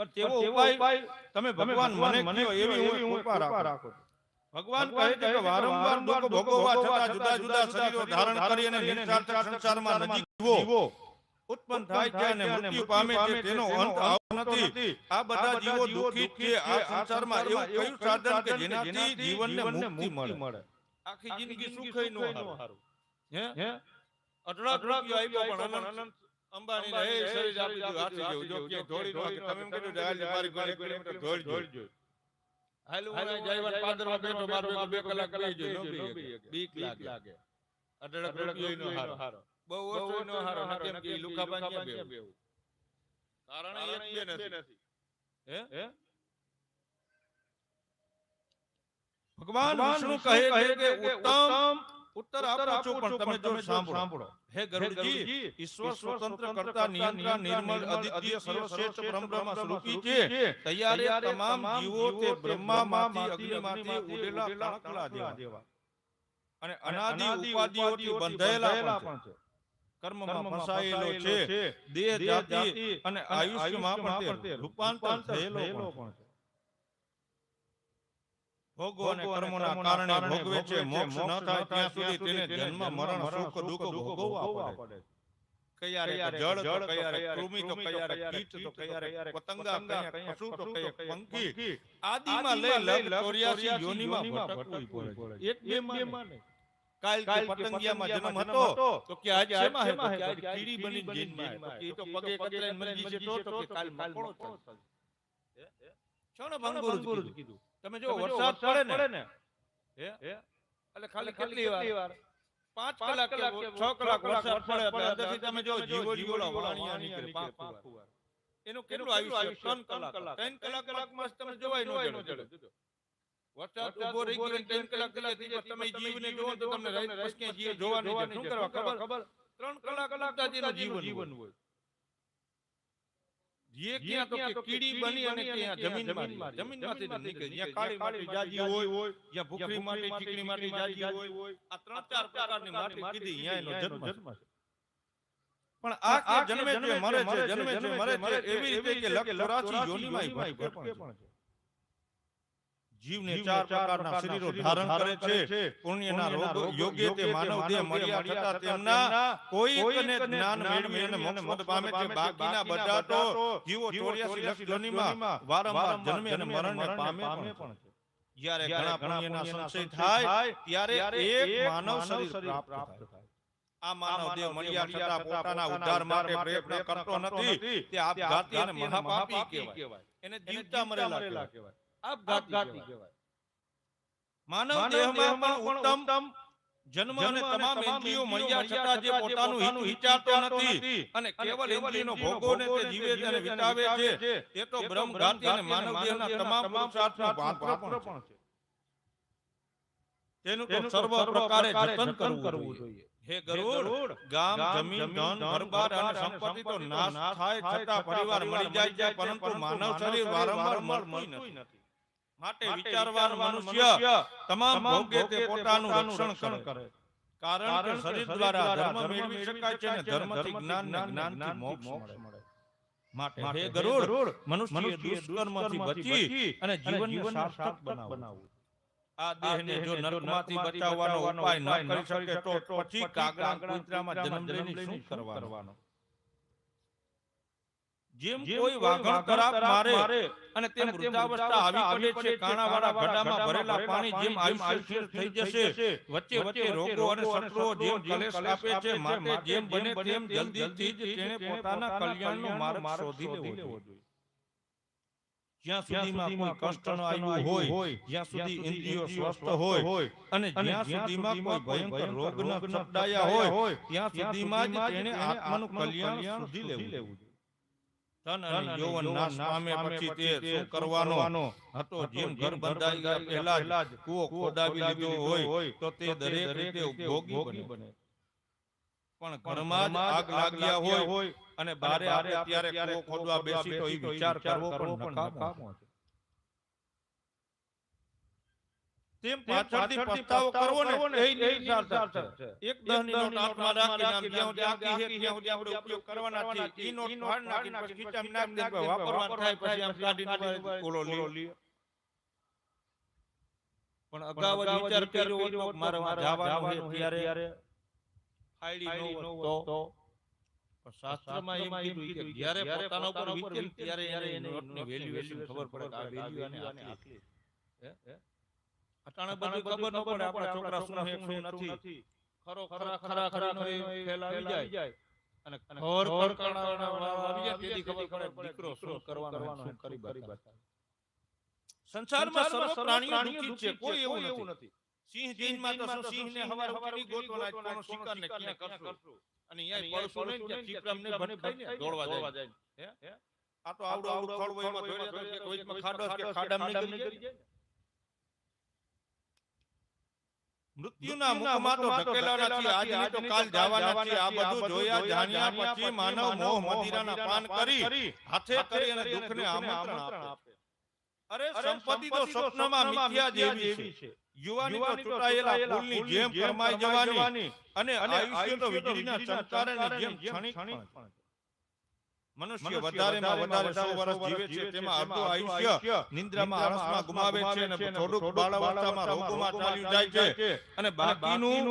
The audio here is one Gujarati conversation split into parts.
પણ તેવો ઉપાય તમે ભગવાન મને મને એવી હું કૃપા રાખો. ભગવાન કહે છે કે વારંવાર દુઃખ ભોગવવા છતાં જુદા જુદા શરીરો ધારણ કરી અને નિસ્વાર્થ સંસારમાં નજીક જીવો. ઉત્પન્ન થાય છે અને મૃત્યુ પામે છે તેનો અંત આવતો નથી. આ બધા જીવો દુઃખી છે આ સંસારમાં એવું કયું સાધન કે જેનાથી જીવનને મુક્તિ મળે? આખી જિંદગી સુખઈ નો હારું. હે? અઢળક આવ્યો પણ અનંત. અંબાણી એ શરીર આપી દીધું હાથી જેવું જો કે ધોળી નો તમે એમ કીધું કે હાલ મારી ઘરે કિલોમીટર ધોળ જોઈ. હાલું હું અહીં જયવંત બેઠો મારો એક બે કલાક બેહી જોઈ નો બીક લાગે. અઢળક રૂપિયો નો હારો. બહુ ઓછો નો હારો ને કેમ કે ઈ લુખાબાન ક્યાં કારણ એક બે નથી. હે? ભગવાન વિષ્ણુ કહે છે કે ઉત્તમ ઉત્તર આપો છો પણ તમે જો સાંભળો. હે ગરુડજી ઈશ્વર સ્વતંત્ર કરતા નિયંત્રણ નિર્મળ અદ્વિતીય સર્વશ્રેષ્ઠ બ્રહ્મ સ્વરૂપી છે. તૈયારે તમામ જીવો તે બ્રહ્મામાંથી અગ્નિમાંથી ઉડેલા કણકલા જેવા. અને અનાદિ ઉપાધિઓથી બંધાયેલા પણ છે. કર્મમાં ફસાયેલો છે. દેહ જાતિ અને આયુષ્યમાં પણ રૂપાંતર થયેલો પણ છે. ભોગો અને કર્મોના કારણે ભોગવે છે મોક્ષ ન થાય ત્યાં સુધી તેને જન્મ મરણ સુખ દુઃખ ભોગવવા પડે. કયારે જળ તો કયારે કૃમિ તો કયારે કીટ તો કયારે પતંગા કયારે પશુ તો કયારે પંખી. આદિમાં લઈ લગ 84 યોનિમાં ભટકવું પડે. એક બે માં નહીં. કાલ કે પતંગિયામાં જન્મ હતો તો કે આજે શેમાં હે? તો કે આજે કીડી બની જન્માય. તો તો પગે કતરાઈને મરી જશે તો તો કે કાલ મકોડો ભંગુર કીધું તમે જો વરસાદ પડે ને? હે? એટલે ખાલી કેટલી વાર? પાંચ કલાક કે છ કલાક વરસાદ પડે એટલે અંદરથી તમે જો જીવો જીવોડા વાણિયા નીકળે પાંચ વાર. એનું કેટલું આયુષ્ય ત્રણ કલાક. ત્રણ કલાક કલાકમાં તમે જોવાય નો જડે. વરસાદ ઊભો રહી ગયો ત્રણ કલાક કલાક થઈ જાય તમે જીવને જોવો તો તમને રાત પછી જીવ જોવા નહીં. શું કરવા ખબર? ત્રણ કલાક કલાક જીવન હોય. જે ક્યાં તો કે કીડી બની અને ત્યાં જમીનમાં રહે. જમીનમાંથી જ નીકળે. જ્યાં કાળી માટી જાજી હોય જ્યાં ભૂખરી માટી ચીકણી માટી જાજી હોય આ ત્રણ ચાર પ્રકારની માટી કીધી અહીંયા એનો જન્મ. છે. પણ આ જન્મે છે મરે છે જન્મે છે મરે છે એવી રીતે કે લખ યોનિમાં ભટકે પણ છે. જીવને ચાર પ્રકારના શરીરો ધારણ કરે છે. પુણ્યના યોગ્ય તે માનવ દેહ મળ્યા છતાં તેમના કોઈકને જ્ઞાન મેળવી અને મોક્ષ પામે છે. બાકીના બધા તો જીવો 84 લક્ષ યોનિમાં વારંવાર જન્મે અને મરણને પામે પણ છે. જ્યારે ઘણા પુણ્યના સંશય થાય ત્યારે એક માનવ શરીર પ્રાપ્ત થાય. આ માનવ દેહ મળ્યા છતાં પોતાના ઉદ્ધાર માટે પ્રયત્ન કરતો નથી. તે આપઘાતી અને મહાપાપી કહેવાય એને જીવતા મરેલા કહેવાય. આપઘાતી કહેવાય. માનવ દેહમાં પણ ઉત્તમ જન્મ અને તમામ ઇન્દ્રિયો મળ્યા છતાં જે પોતાનું હિત વિચારતો નથી. અને કેવલ ઇન્દ્રિયનો ભોગોને તે જીવે અને વિતાવે છે તે તો બ્રહ્મઘાતી અને માનવ દેહના તમામ પુરુષાર્થનું પાત્ર પણ છે. તેનું તો સર્વ પ્રકારે જતન કરવું જોઈએ. હે ગરુડ ગામ જમીન ધન ઘરબાર અને સંપત્તિ તો નાશ થાય છતાં પરિવાર મળી જાય છે પરંતુ માનવ શરીર વારંવાર મળતું નથી માટે વિચારવાન મનુષ્ય તમામ ભોગે તે પોતાનું રક્ષણ કરે. કારણ કે શરીર દ્વારા ધર્મ મેળવી શકાય છે અને ધર્મથી જ્ઞાન જ્ઞાનથી મોક્ષ મળે. માટે હે ગરુડ મનુષ્ય દુષ્કર્મથી બચી અને જીવનને સાર્થક બનાવવું. આ દેહને જો નરકમાંથી બચાવવાનો ઉપાય ન કરી શકે તો પછી કાગડા કુતરામાં જન્મ લઈને શું કરવાનો? જેમ કોઈ વાઘણ તરાપ મારે અને તે મૃતાવસ્થા આવી પડે છે કાણાવાળા ઘડામાં ભરેલા પાણી જેમ આયુષ્ય થઈ જશે. વચ્ચે વચ્ચે રોગો અને શત્રુઓ જેમ કલેશ આપે છે માટે જેમ બને તેમ જલ્દીથી જ તેણે પોતાના કલ્યાણનો માર્ગ શોધી લેવો જોઈએ. જ્યાં સુધીમાં કોઈ કષ્ટ ન આવ્યું હોય જ્યાં સુધી ઇન્દ્રિયો સ્વસ્થ હોય અને જ્યાં સુધીમાં કોઈ ભયંકર રોગ ન સપડાયા હોય ત્યાં સુધીમાં જ તેણે આત્માનું કલ્યાણ સુધી લેવું જોઈએ તન અને યૌવન નાશ પામે પછી તે શું કરવાનો? હતો જેમ ઘર બંધાઈ ગયા પહેલા જ કુવો ખોદાવી લીધો હોય તો તે દરેક રીતે ઉપયોગી બને. પણ ઘરમાં જ આગ લાગ્યા હોય અને બારે આપણે ત્યારે કુવો ખોદવા બેસી તો એ વિચાર કરવો પણ નકામો છે. તેમ પાછળથી પસ્તાવો કરવો ને એ નિર્સાર્થક છે. એક દહની નોટ આત્મા રાખીને આમ જ્યાં જ્યાં હે ત્યાં સુધી આપણે ઉપયોગ કરવાના છે ઈ નોટ ફાડ નાખીને પછી ખીચામ નાખી દે વાપરવાનું થાય પછી આમ કાઢીને કોલો લ્યો. પણ અગાઉ વિચાર કર્યો હોત મારે જવાનું ત્યારે ફાઈડી નો તો. પણ શાસ્ત્રમાં એમ કીધું કે જ્યારે પોતાના ઉપર વિચાર ત્યારે એને વેલ્યુએશન ખબર પડે કે આ વેલ્યુ અને આટલી. હે? અટાણે બધું ખબર ન પડે આપણા છોકરા શું છે શું નથી. ખરો ખરા ખરા ખરા નો ફેલાવી જાય. અને ઘર કરકરણાવાળા વાળા આવી જાય તેથી ખબર પડે દીકરો શું કરવાનો શું કરી બતાવે. સંસારમાં સર્વ પ્રાણીઓ દુખી છે કોઈ એવું નથી. સિંહ જીનમાં તો શું સિંહને હવાર હવારી ગોતવાના જ શિકાર ને ક્યાં કરશું? અને અહીંયા પડશું નહીં ત્યાં ચીપરામને ભટકાઈને દોડવા જાય હે? આ તો આવડો આવડો ખળવો એમાં દોડ્યા તો કોઈકમાં ખાડો કે ખાડામાં નીકળી જાય મૃત્યુના મુખમાં તો ધકેલાના છીએ આજની તો કાલ જવાના છે આ બધું જોયા જાણ્યા પછી માનવ મોહ મદિરાના પાન કરી હાથે કરી અને દુઃખને આમંત્રણ આપે. અરે સંપત્તિ તો સ્વપ્નમાં મિથ્યા જેવી છે. યુવાની તો ચૂંટાયેલા ફૂલની જેમ ફરમાઈ જવાની અને આયુષ્ય તો વીજળીના ચમકારાની જેમ ક્ષણિક પણ. છે. મનુષ્ય વધારેમાં વધારે સો વર્ષ જીવે છે. તેમાં અડધું આયુષ્ય નિંદ્રામાં આળસમાં ગુમાવે છે અને થોડુંક બાળાવસ્થામાં રોગોમાં ચાલ્યું જાય છે. અને બાકીનું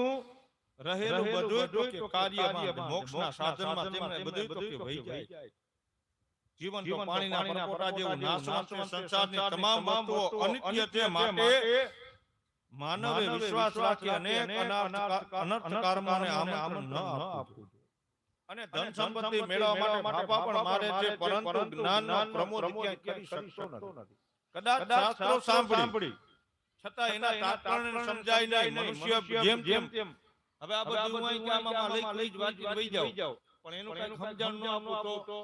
રહેલું બધું તો કે કાર્યમાં મોક્ષના સાધનમાં તેમને બધું તો કે વહી જાય. જીવન તો પાણીના પરપોટા જેવું નાશવાન છે. સંસારની તમામ વસ્તુઓ અનિત્ય છે માટે માનવે વિશ્વાસ રાખી અનેક અનર્થ કર્મોને આમંત્રણ ન આપવું. અને ધન સંપત્તિ મેળવવા માટે પણ મારે છે પરંતુ જ્ઞાન પ્રમોદ ક્યાંય કરી શકતો નથી. કદાચ શાસ્ત્રો સાંભળી. છતાં એના તાત્પર્યને સમજાય નહીં. મનુષ્ય જેમ જેમ હવે આ બધું અહીં આમાં લઈ લઈ જ વાંચી વહી જાઓ. પણ એનું કઈ સમજણ ન આપું તો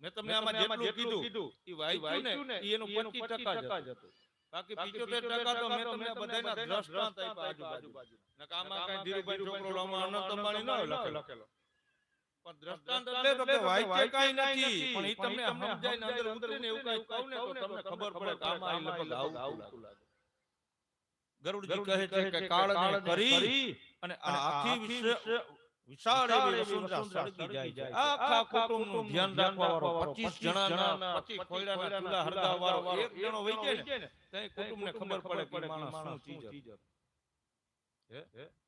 મેં તમને આમાં જેટલું કીધું એ વાંચ્યું ને એનું 25% જ હતું. બાકી 75% તો મેં તમને બધાના દ્રષ્ટાંત આપ્યા આજુબાજુ. નકર આમાં કાંઈ ધીરુભાઈ છોકરો રામા અનંત અંબાણી ન લખેલો દ્રષ્ટાંત એટલે તો કે વાંચ્ય કાંઈ નથી. પણ ઈ તમને સમજાય ને અંદર ઉતરે ને એવું કાંઈ કહું ને તો તમને ખબર પડે કે આમાં ઈ લગભગ આવું લાગે. ગરુડજી કહે છે કે કાળને કરી અને આખી વિશ્વ વિશાળ એવી વસુંધરા સળગી જાય આખા કુટુંબનું ધ્યાન રાખવા વાળો 25 જણાના 25 ખોયડાના ચૂલા હરગાવવા વાળો એક જણો વહી જાય ને ત્યાં કુટુંબને ખબર પડે કે માણસ શું ચીજ હે? આ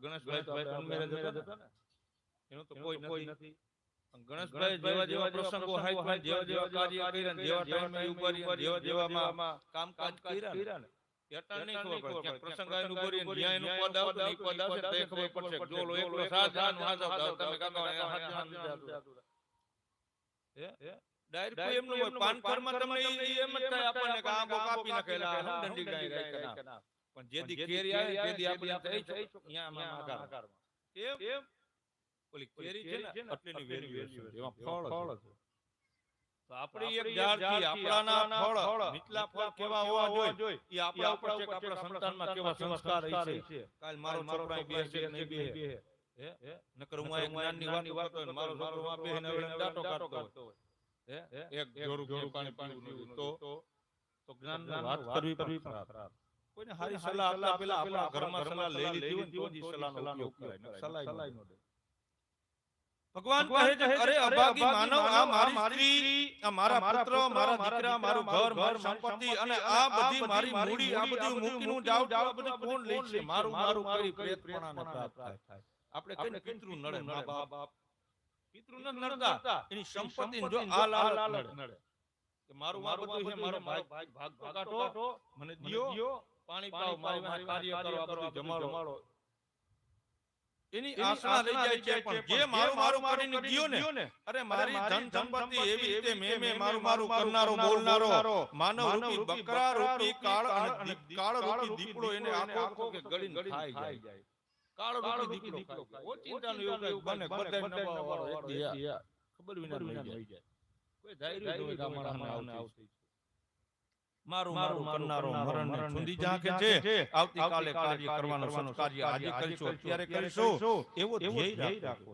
ગણેશભાઈ તો આપણે હતા ને? એનું તો કોઈ નથી. ગણેશભાઈ જેવા જેવા પ્રસંગો હાઈફાઈ જેવા જેવા કાર્ય કર્યા જેવા ટાઈમે ઊભા જેવા જેવામાં કામકાજ કર્યા ને. એટલા નહીં ખબર પડે. પ્રસંગ આવીને ઊભો રહીને જ્યાં પદ આવતું ને પદ આવશે તો ખબર પડશે. જો ઓલો એકલો સાત જણાનું હાજર તમે કાકા એ સાત હે? ડાયરેક્ટ એમનું હોય. પાનખરમાં તમને એમ જ થાય આપણને કામ કાપી નાખેલા, દંડી ગાય ના. પણ જે દી કેરી આવે તે દી આપણે થઈ છો, અહીંયા આમાં આકારમાં. કેમ? ઓલી કેરી છે ને આટલીની વેલ્યુ. એમાં ફળ ફળ છે. તો આપણે એક ઝાડથી આપણાના ફળ નીચલા ફળ કેવા હોવા જોઈએ. એ આપણા ઉપર છે કે આપણા સંતાનમાં કેવા સંસ્કાર રહી છે? કાલ મારો છોકરો બે છે નહીં બે હે? નકર હું અહીં જ્ઞાનની વાત કરતો હોય મારો છોકરો માં બેસીને હવે એને દાંતો કાઢતો હોય. હે? એક જોરું જોરું પાણી પાણી પીવું તો તો જ્ઞાનની વાત કરવી કરવી ખરાબ કોઈને સારી સલાહ આપતા પહેલા આપણા ઘરમાં સલાહ લઈ લીધી હોય તો જ સલાહનો ઉપયોગ કરાય. સલાહ ન દે. ભગવાન કહે છે અરે અભાગી માનવ આ મારી સ્ત્રી આ મારા પુત્ર મારા દીકરા મારું ઘર મારી સંપત્તિ અને આ બધી મારી મૂડી આ બધું મૂકીનું જાવ જાવ બધું કોણ લે છે મારું મારું કરી પ્રેતપણાને પ્રાપ્ત થાય? આપણે કહીને પિતૃ નડે? મા બાપ. પિતૃ ન નડતા. એની સંપત્તિ જો આ લાલ નડે કે મારું મારું બધું છે મારો ભાગ ભાગ કાઢો મને દિયો પાણી પાવ મારી મારી કાર્ય કરો આ બધું જમાડો. એની આશા રહી જાય છે પણ જે મારું મારું કરીને ગયો ને અરે મારી ધન સંપત્તિ એવી રીતે મે મે મારું મારું કરનારો બોલનારો માનવ રૂપી બકરા રૂપી કાળ અને કાળ રૂપી દીપડો એને આખો આખો કે ગળીને ખાઈ જાય. કાળ રૂપી દીપડો ખાય. ઓચિંતાનું એવું કંઈક બને બધાય નવાવાળો એક ખબર વિના રહી જાય. કોઈ ધાર્યું હોય કે આવતી. મારું મારું કરનારો મરણને છૂંદી ઝાંખે છે. આવતીકાલે કાર્ય કરવાનો સત્કાર્ય આજે કરીશું અત્યારે કરીશું. એવો ધ્યેય રાખો.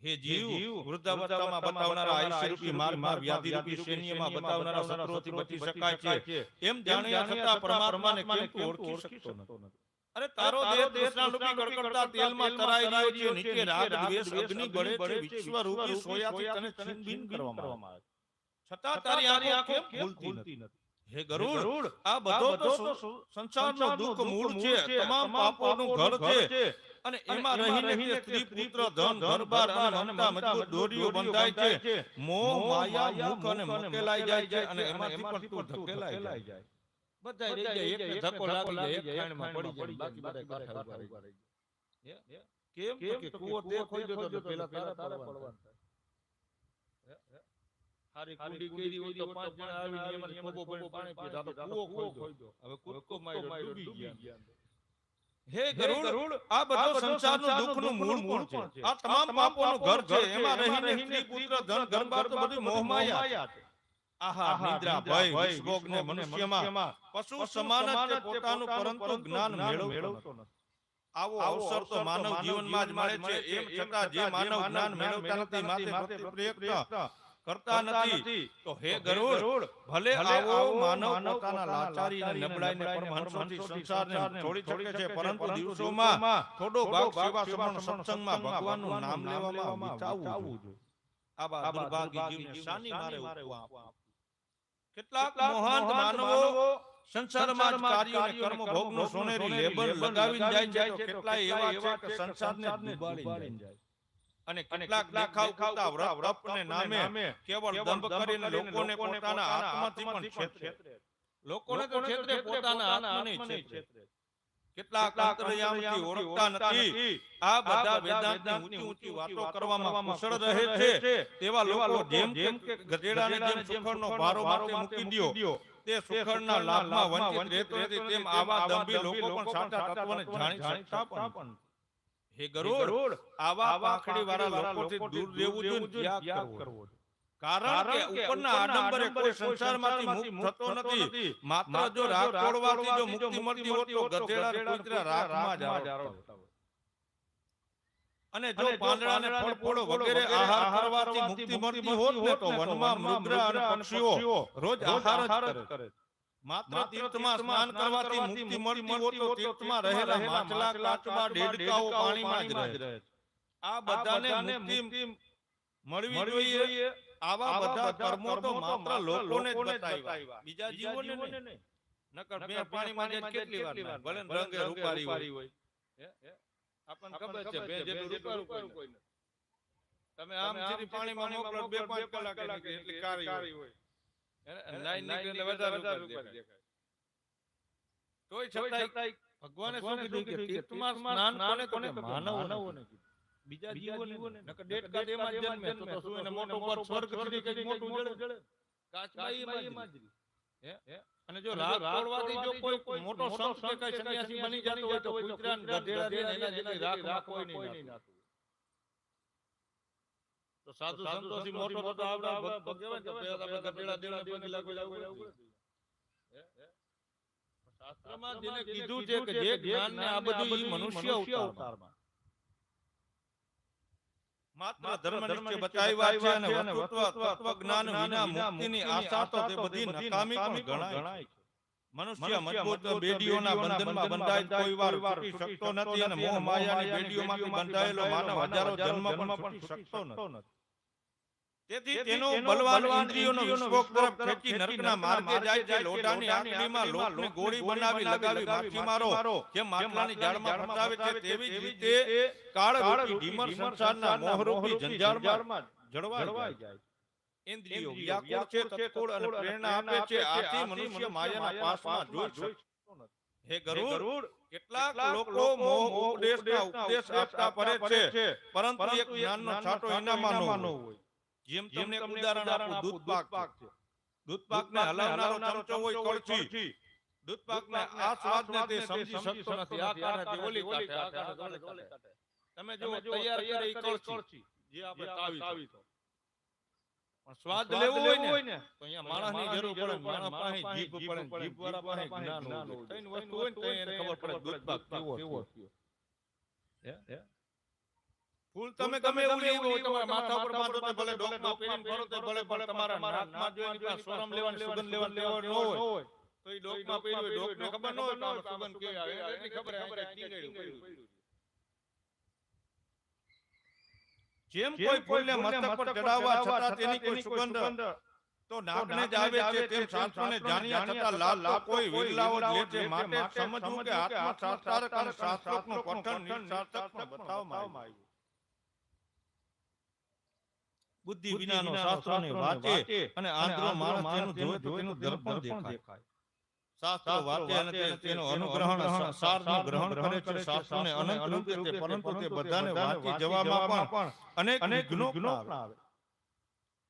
હે જીવ વૃદ્ધાવસ્થામાં બતાવનારા આયુષ્યરૂપી માર્ગમાં વ્યાધિરૂપી શૈન્યમાં બતાવનારા શત્રુઓથી બચી શકાય છે. એમ જાણ્યા છતાં પરમાત્માને કેમ તું ઓળખી શકતો નથી? અરે તારો દેહ તૃષ્ણારૂપી કડકડતા તેલમાં તરાઈ રહ્યો છે નીચે રાગ દ્વેષ અગ્નિ બળે છે વિશ્વરૂપી સોયાથી તને છીનભીન કરવામાં આવે. છે. છતાં તારી આંખો કેમ ભૂલતી નથી? હે ગરુડ આ બધો તો સંસારનો દુઃખ મૂળ છે તમામ પાપોનું ઘર છે. અને એમાં રહીને સ્ત્રી પુત્ર ધન ઘરબાર અને મમતા મજબૂત દોરીઓ બંધાય છે. મોહ માયા મુખ અને મુકેલાઈ જાય છે. અને એમાંથી પણ તું ધકેલાઈ જાય. બધા રહી જાય એકને ધક્કો લાગી જાય એક ખાણમાં પડી જાય બાકી બધા કાઠા ઊભા રહી જાય. કેમ? કે કુવો તે ખોદ્યો તો પેલા તારા પડવાનું. હારી કુંડી કરી હોય તો પાંચ જણા આવીને એમાં ખોબો ભરીને પાણી પીએ તો આ તો કૂવો હવે કૂદકો માર્યો, ડૂબી ગયા. હે ગરુડ આ બધો સંસારનું દુઃખનું મૂળ મૂળ છે? આ તમામ પાપોનું ઘર છે એમાં રહીને સ્ત્રી પુત્ર ધન ઘરબાર તો બધું મોહમાયા છે. આહા નિદ્રા ભય વિષભોગ ને મનુષ્યમાં પશુ સમાન જ પોતાનું પરંતુ જ્ઞાન મેળવતો નથી. આવો અવસર તો માનવ જીવનમાં જ મળે છે એમ છતાં જે માનવ જ્ઞાન મેળવતા નથી માથે પ્રયત્ન કરતા નથી. તો હે ગરુડ ભલે આવો માનવ પોતાના લાચારી અને નબળાઈને પરમહંસોથી સંસારને છોડી શકે છે. પરંતુ દિવસોમાં થોડો ભાગ સેવા સમર્પણ સત્સંગમાં ભગવાનનું નામ લેવામાં વિતાવવું જોઈએ. આવા દુર્ભાગી જીવને શાની મારે ઉપવા કેટલાક મહાન માનવો સંસારમાં કાર્યો અને કર્મ ભોગનો સોનેરી લેબલ લગાવીને જાય છે તો કેટલાય એવા છે કે સંસારને ડૂબાડીને જાય અને કેટલાક દેખાવ કરતા વ્રતને નામે કેવળ દંભ કરીને લોકોને પોતાના આત્માથી પણ છેતરે. લોકોને તો છેતરે પોતાના આત્માને છેતરે. કેટલાક અંતરયામથી ઓળખતા નથી. આ બધા વેદાંતની ઊંચી ઊંચી વાતો કરવામાં કુશળ રહે છે. તેવા લોકો જેમ જેમ કે ગધેડાને જેમ સુખડનો ભારો માથે મૂકી દ્યો. તે સુખડના લાભમાં વંચિત રહેતો તેમ આવા દંભી લોકો પણ સાચા તત્વને જાણી શકતા પણ હે ગરુડ આવા પાંખડી વાળા લોકોથી દૂર રહેવું જોઈએ ત્યાગ કરવો. કારણ કે ઉપરના આડંબરે કોઈ સંસારમાંથી મુક્ત થતો નથી. માત્ર જો રાગ તોડવાથી જો મુક્તિ મળતી હોત તો ગધેડા કૂતરા રાગમાં જ આરોગતા અને જો પાંદડા ને ફળ ફૂલો વગેરે આહાર કરવાથી મુક્તિ મળતી હોત ને તો વનમાં મૃગ અને પક્ષીઓ રોજ આહાર જ કરે. માત્ર તીર્થમાં સ્નાન કરવાથી મુક્તિ મળતી હોત તો તીર્થમાં રહેલા માછલા કાચબા દેડકાઓ પાણીમાં જ રહે આ બધાને મુક્તિ મળવી જોઈએ આવા બધા કર્મો તો માત્ર લોકોને જ બતાવ્યા. બીજા જીવોને નહીં. નકર બે પાણીમાં જાય કેટલી વાર ભલે રંગે રૂપારી હોય. આપણને ખબર છે બે જેટલું રૂપારું કોઈ તમે આમ સીધી પાણીમાં મોકલો બે પાંચ કલાક એટલે એટલી હોય. એને નીકળે વધારે રૂપારી દેખાય. તોય છતાંય ભગવાને શું કીધું કે તીર્થમાં સ્નાન કોને કોને માનવોને બીજા જીવોને નકર દેડકા તેમાં જ જન્મે તો તો શું એને મોટો પર સ્વર્ગ સુધી મોટું જડે કાચમાં એમાં જ હે? અને જો રાગ તોડવાથી જો કોઈ મોટો સંત કે કઈ સંન્યાસી બની જતો હોય તો કૂતરા ગધેડા ને એના જેટલી રાખમાં કોઈ નહીં નાતું. તો સાધુ સંતોષી મોટો મોટો આવડા ભક્તો કહેવાય તો આપણે ગધેડા દેડા દેવા લાગી કોઈ. હે? હે? શાસ્ત્રમાં જેને કીધું છે કે જે જ્ઞાન ને આ બધું મનુષ્ય અવતારમાં માત્ર ધર્મ નિશ્ચય બતાવ્યા છે અને વસ્તુત્વ તત્વજ્ઞાન વિના મુક્તિની આશા તો તે બધી નકામી પણ ગણાય છે. મનુષ્ય મજબૂત બેડીઓના બંધનમાં બંધાય કોઈ વાર છૂટી શકતો નથી અને મોહ માયાની બેડીઓમાંથી બંધાયેલો માનવ હજારો જન્મ પણ છૂટી શકતો નથી તેથી તેનો બલવાન ઇન્દ્રિયોનો વિસ્ફોટ તરફ ખેંચી નરકના માર્ગે જાય છે લોટાની આંગળીમાં લોટને ગોળી બનાવી લગાવી માખી મારો જેમ માટલાની જાળમાં ફસાવે છે તેવી જ રીતે કાળ રૂપી ઢીમર સંસારના મોહરૂપી જંજાળમાં જળવાઈ જાય ઇન્દ્રિયો વ્યાકુળ છે તત્કોળ અને પ્રેરણા આપે છે. આથી મનુષ્ય માયાના પાસમાં જોઈ શકતો નથી. હે ગરુડ? કેટલાક લોકો મોહ ઉપદેશના ઉપદેશ આપતા ફરે છે. પરંતુ એક જ્ઞાનનો છાંટો એનામાં ન હોય જેમ તમને ઉદાહરણ આપું દૂધ પાક છે. દૂધ પાકને હલાવનારો ચમચો હોય કળછી દૂધ પાકને આ સ્વાદને તે સમજી શકતો નથી. આ કાંઠાથી ઓલી કાંઠે, આ કારણે ઓલી કાંઠે. તમે જો તૈયાર કરેલી કળછી જે આપણે તાવી તો પણ સ્વાદ લેવો હોય ને તો અહીંયા માણસની જરૂર પડે માણસ પાસે જીભ પડે ને જીભ વાળા પાસે જ્ઞાન હોય. ત્રણ વસ્તુ હોય ને તો એને ખબર પડે દૂધ પાક કેવો થયો. હે? ફૂલ તમે ગમે એવું લેવું હોય તમારા માથા ઉપર બાંધો તો ભલે ડોકમાં પહેરીને ફરો તો ભલે ભલે તમારા નાકમાં જો એની પાસે સોરમ લેવાની સુગંધ લેવાની લેવાનું ન હોય તો એ ડોકમાં પહેર્યું હોય ડોકને ખબર ન હોય કે આનો સુગંધ કે આવે એટલી ખબર હોય આ કંઈક ટીંગાડ્યું પડ્યું. જેમ કોઈ ફૂલને મસ્તક પર ચડાવવા છતાં તેની કોઈ સુગંધ તો નાકને જ આવે છે તેમ શાસ્ત્રોને જાણ્યા છતાં લાલ લાભ કોઈ વિરલાઓ જ લે છે માટે સમજવું કે આત્મસાત્કારક અને શાસ્ત્રોક્તનું પઠન નિરસાર્થકમાં બતાવવામાં આવ્યું. બુદ્ધિ વિનાનો શાસ્ત્રોને વાંચે અને આંધળો માણસ તેનું જોવે તો તેનું દર્પણ દેખાય. શાસ્ત્રો વાંચે અને તેનો અનુગ્રહણ સારનું ગ્રહણ કરે છે. શાસ્ત્રોને અનંત રૂપે તે પરંતુ તે બધાને વાંચી જવામાં પણ અનેક વિઘ્નો આવે.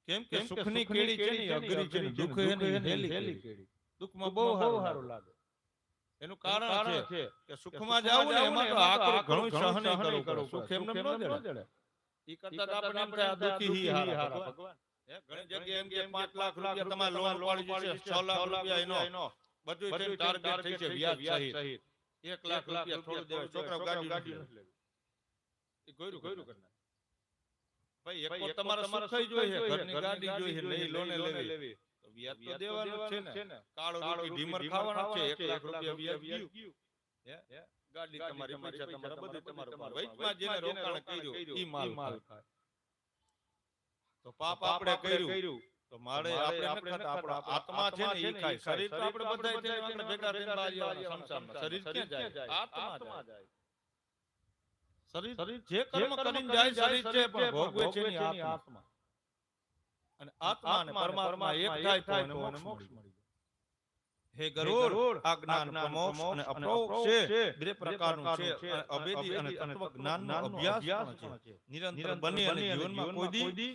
કેમ કે સુખની કેળી છે ને અઘરી છે દુઃખ એની હેલી કેળી. દુઃખમાં બહુ સારું લાગે. એનું કારણ છે કે સુખમાં જાવ ને એમાં તો આખરે ઘણું સહન કરવું પડે. સુખ એમને ન જડે. ઈ કરતા તો આપણને એમ થાય આ દુઃખી હી હારા ભગવાન. હે, ઘણી જગ્યાએ એમ કે પાંચ લાખ રૂપિયા તમારે લોન પાડી જશે છ લાખ રૂપિયા એનો. બધું થઈને ટાર્ગેટ થઈ છે વ્યાજ સહિત. એક લાખ રૂપિયા થોડું દેવાય છોકરાઓ ગાડી નથી લેવી. ઈ ગોયરું ગોયરું કરી નાખે. ભાઈ એક તો તમારે સુખ ય જોઈએ ઘરની ગાડી જોઈએ ને ઈ લોને લેવી. તો વ્યાજ તો દેવાનું જ છે ને. કાળો રૂપિયો ઢીમર ખાવાનો જ છે એક લાખ રૂપિયા વ્યાજ ગયું. હે? ગાડી તમારી પૈસા તમારા બધું તમારું. વચમાં જેને રોકાણ કર્યું ઈ માલ ખાય. તો પાપ આપણે કર્યું. તો મારે આપણે આપણે આપણો આત્મા છે ને ઈ ખાય. શરીર તો આપણે બધા છે આપણે ભેગા થઈને બહાર જવાના સંસારમાં. શરીર ક્યાં જાય? આત્મા જાય. શરીર જે કર્મ કરીને જાય શરીર છે પણ ભોગવે છે ની આત્મા. અને આત્મા અને પરમાત્મા એક થાય તો એને મોક્ષ મળી. હે ગરુડ આ જ્ઞાન પ્રમોક્ષ અને અપ્રોક્ષ છે. બે પ્રકારનું છે. અભેદી અને તત્વ જ્ઞાનનો અભ્યાસ છે. નિરંતર બને અને જીવનમાં કોઈ દી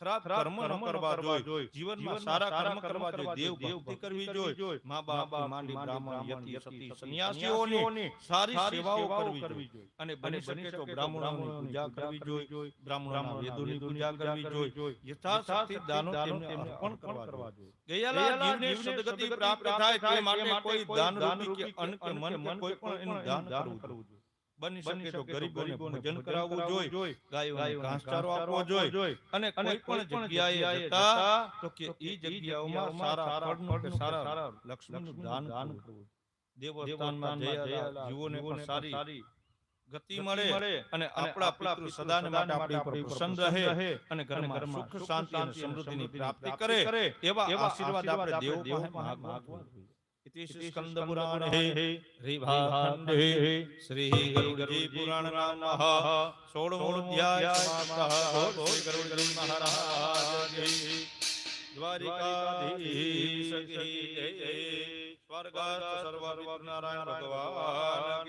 ખરાબ કર્મ ન કરવા જોઈએ જીવનમાં સારા કર્મ કરવા જોઈએ દેવ ભક્તિ કરવી જોઈએ મા બાપ માંડી બ્રાહ્મણ યતિ સતી સંન્યાસીઓની સારી સેવાઓ કરવી જોઈએ અને બની શકે તો બ્રાહ્મણોની પૂજા કરવી જોઈએ બ્રાહ્મણોના વેદોની પૂજા કરવી જોઈએ યથાશક્તિ દાનો તેમને અર્પણ કરવા જોઈએ ગયેલા જીવને સદગતિ પ્રાપ્ત થાય તે માટે કોઈ દાન રૂપી કે અન્ન કે મન કે કોઈ પણ એનું દાન કરવું જોઈએ. બની શકે તો ગરીબોને ભોજન કરાવવું જોઈએ ગાયોને ઘાસચારો આપવો જોઈએ. અને કોઈ પણ જગ્યાએ જતા તો કે ઈ જગ્યાઓમાં સારા ફળનું કે સારા લક્ષ્મીનું દાન કરવું દેવસ્થાનમાં જયેલા જીવોને પણ સારી ગતિ મળે અને આપણા આપણા સદાને માટે આપણી ઉપર પ્રસન્ન રહે અને ઘરમાં સુખ શાંતિ અને સમૃદ્ધિની પ્રાપ્તિ કરે એવા આશીર્વાદ આપણે દેવ પાસે માગવા ઇતિશ્રી સ્કંદ પુરાણ સર્વ ભગવાન